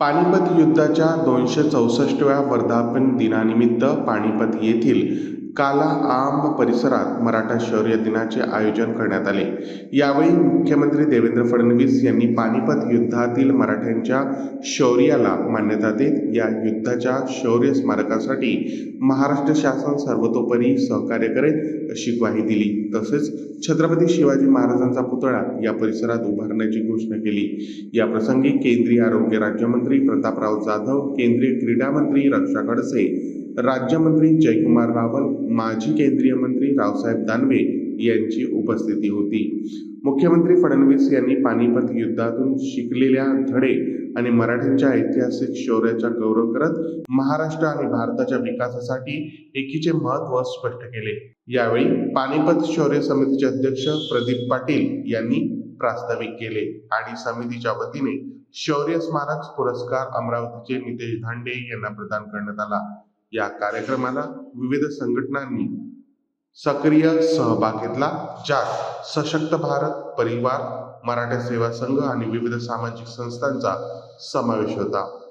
पानिपत युद्धाच्या दोनशे चौसष्टव्या वर्धापन दिनानिमित्त पानिपत येथील काला आंब परिसरात मराठा शौर्य दिनाचे आयोजन करण्यात आले. यावेळी मुख्यमंत्री देवेंद्र फडणवीस यांनी पानिपत युद्धातील मराठ्यांच्या शौर्याला मान्यता देत या युद्धाच्या शौर्य स्मारकासाठी महाराष्ट्र शासन सर्वतोपरी सहकार्य करेल अशी ग्वाही दिली. तसेच छत्रपती शिवाजी महाराजांचा पुतळा या परिसरात उभारण्याची घोषणा केली. या प्रसंगी केंद्रीय आरोग्य राज्यमंत्री प्रतापराव जाधव केंद्रीय क्रीडा मंत्री रक्षा खडसे राज्यमंत्री जयकुमार रावल माजी केंद्रीय मंत्री रावसाहेब दानवे यांची उपस्थिती होती. मुख्यमंत्री फडणवीस यांनी पानिपत युद्धातून शिकलेल्या धडे आणि मराठ्यांच्या ऐतिहासिक शौर्याचा गौरव करत महाराष्ट्र आणि भारताच्या विकासासाठी एकीचे महत्त्व स्पष्ट केले. यावेळी पानिपत शौर्य समितीचे अध्यक्ष प्रदीप पाटील यांनी प्रास्ताविक केले आणि समितीच्या वतीने शौर्य स्मारक पुरस्कार अमरावतीचे नितेश धांडे यांना प्रदान करण्यात आला. या कार्यक्रमाला विविध संघटनांनी सक्रिय सहभाग घेतला ज्यात सशक्त भारत परिवार मराठा सेवा संघ आणि विविध सामाजिक संस्थांचा समावेश होता.